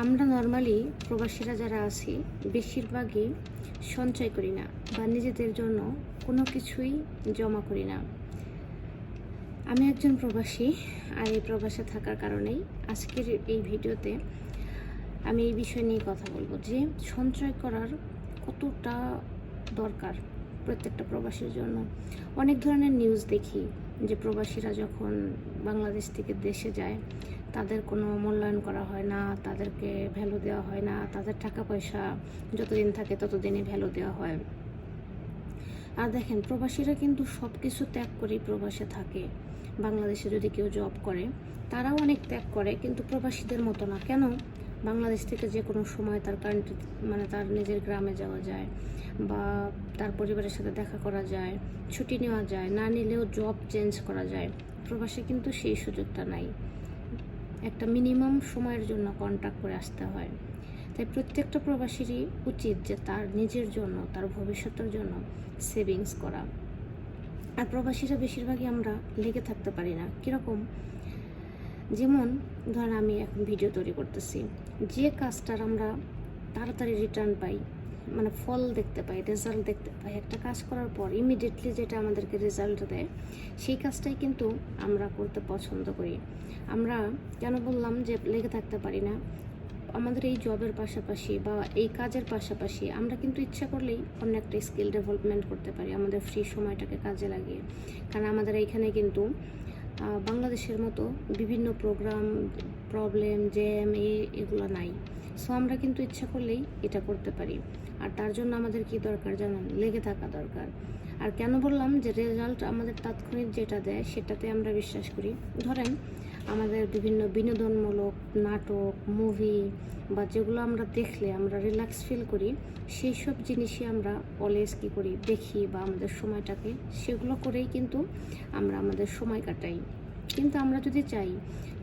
আমরা নর্মালি প্রবাসীরা যারা আছি, বেশিরভাগই সঞ্চয় করি না বা নিজেদের জন্য কোনো কিছুই জমা করি না। আমি একজন প্রবাসী আর এই প্রবাসে থাকার কারণেই আজকের এই ভিডিওতে আমি এই বিষয় নিয়ে কথা বলব যে সঞ্চয় করার কতটা দরকার প্রত্যেকটা প্রবাসীর জন্য। অনেক ধরনের নিউজ দেখি যে প্রবাসীরা যখন বাংলাদেশ থেকে দেশে যায় তাদের কোনো মূল্যায়ন করা হয় না, তাদেরকে ভ্যালু দেওয়া হয় না, তাদের টাকা পয়সা যতদিন থাকে ততদিনই ভ্যালু দেওয়া হয়। আর দেখেন, প্রবাসীরা কিন্তু সব কিছু ত্যাগ করেই প্রবাসে থাকে। বাংলাদেশে যদি কেউ জব করে, তারাও অনেক ত্যাগ করে, কিন্তু প্রবাসীদের মতো না। কেন? বাংলাদেশ থেকে যে কোনো সময় তার কান্ট্রি মানে তার নিজের গ্রামে যাওয়া যায় বা তার পরিবারের সাথে দেখা করা যায়, ছুটি নেওয়া যায়, না নিলেও জব চেঞ্জ করা যায়। প্রবাসে কিন্তু সেই সুযোগটা নাই। একটা মিনিমাম সময়ের জন্য কন্ট্যাক্ট করে আসতে হয়। তাই প্রত্যেকটা প্রবাসীরই উচিত যে তার নিজের জন্য, তার ভবিষ্যতের জন্য সেভিংস করা। আর প্রবাসীরা বেশিরভাগই আমরা লেগে থাকতে পারি না। কীরকম? যেমন, ধরেন আমি এখন ভিডিও তৈরি করতেছি। যে কাজটার আমরা তাড়াতাড়ি রিটার্ন পাই মানে ফল দেখতে পাই, রেজাল্ট দেখতে পাই, একটা কাজ করার পর ইমিডিয়েটলি যেটা আমাদেরকে রেজাল্ট দেয়, সেই কাজটাই কিন্তু আমরা করতে পছন্দ করি। আমরা কেন বললাম যে লেগে থাকতে পারি না? আমাদের এই জবের পাশাপাশি বা এই কাজের পাশাপাশি আমরা কিন্তু ইচ্ছা করলেই অন্য একটা স্কিল ডেভেলপমেন্ট করতে পারি, আমাদের ফ্রি সময়টাকে কাজে লাগিয়ে। কারণ আমাদের এইখানে কিন্তু বাংলাদেশের মতো বিভিন্ন প্রোগ্রাম প্রবলেম জ্যাম এগুলো নাই। সো আমরা কিন্তু ইচ্ছা করলেই এটা করতে পারি। আর তার জন্য আমাদের কি দরকার জানেন? লেগে থাকা দরকার। আর কেন বললাম যে রেজাল্ট আমাদের তাৎক্ষণিক যেটা দেয়, সেটাতে আমরা বিশ্বাস করি। ধরেন, আমাদের বিভিন্ন বিনোদনমূলক নাটক মুভি বা যেগুলো আমরা দেখলে আমরা রিল্যাক্স ফিল করি সেই সব জিনিসই আমরা অলওয়েজ কী করি? দেখি বা আমাদের সময়টাকে, সেগুলো করেই কিন্তু আমরা আমাদের সময় কাটাই। কিন্তু আমরা যদি চাই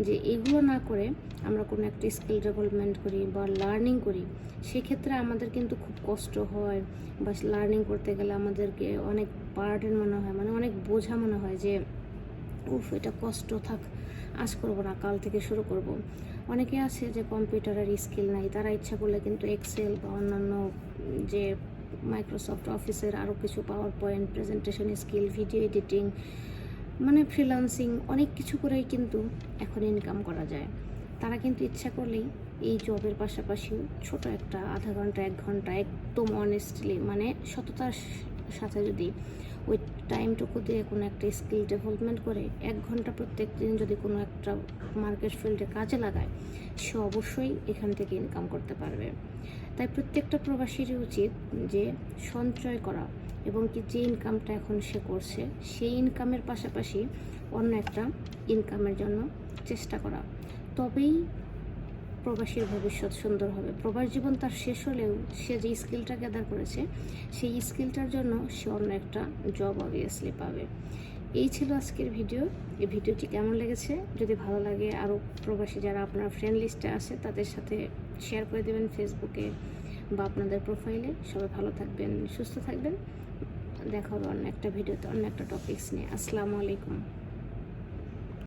যে এগুলো না করে আমরা কোনো একটা স্কিল ডেভেলপমেন্ট করি বা লার্নিং করি, সেক্ষেত্রে আমাদের কিন্তু খুব কষ্ট হয় বা লার্নিং করতে গেলে আমাদেরকে অনেক বার্ডেন মনে হয় মানে অনেক বোঝা মনে হয় যে, উফ, এটা কষ্ট, থাক, আজ করব না, কাল থেকে শুরু করব। অনেকে আছে যে কম্পিউটারের স্কিল নাই, তারা ইচ্ছা করলে কিন্তু এক্সেল বা অন্যান্য যে মাইক্রোসফট অফিসের আরও কিছু power point presentation skill video editing মানে ফ্রিলান্সিং অনেক কিছু করেই কিন্তু এখন ইনকাম করা যায়। তারা কিন্তু ইচ্ছা করলেই এই জবের পাশাপাশি ছোট একটা আধা ঘণ্টা, এক ঘণ্টা একদম অনেস্টলি মানে সততার সাথে যদি ওই টাইমটুকু দিয়ে কোনো একটা স্কিল ডেভেলপমেন্ট করে, এক ঘণ্টা প্রত্যেক দিন যদি কোনো একটা মার্কেট ফিল্ডে কাজে লাগায়, সে অবশ্যই এখান থেকে ইনকাম করতে পারবে। তাই প্রত্যেকটা প্রবাসীরই উচিত যে সঞ্চয় করা এবং কি যে ইনকামটা এখন সে করছে, সেই ইনকামের পাশাপাশি অন্য একটা ইনকামের জন্য চেষ্টা করা। তবেই প্রবাসীর ভবিষ্যৎ সুন্দর হবে। প্রবাস জীবন তার শেষ হলেও সে যে স্কিলটা গ্যাদার করেছে, সেই স্কিলটার জন্য সে অন্য একটা জব অবভিয়াসলি পাবে। এই ছিল আজকের ভিডিও এই ভিডিওটি কেমন লেগেছে? যদি ভালো লাগে, আরও প্রবাসী যারা আপনার ফ্রেন্ড লিস্টে আছে, তাদের সাথে শেয়ার করে দেবেন ফেসবুকে বা আপনাদের প্রোফাইলে সবাই ভালো থাকবেন, সুস্থ থাকবেন। দেখা হবে অন্য একটা ভিডিওতে অন্য একটা টপিক্স নিয়ে। আসসালামু আলাইকুম।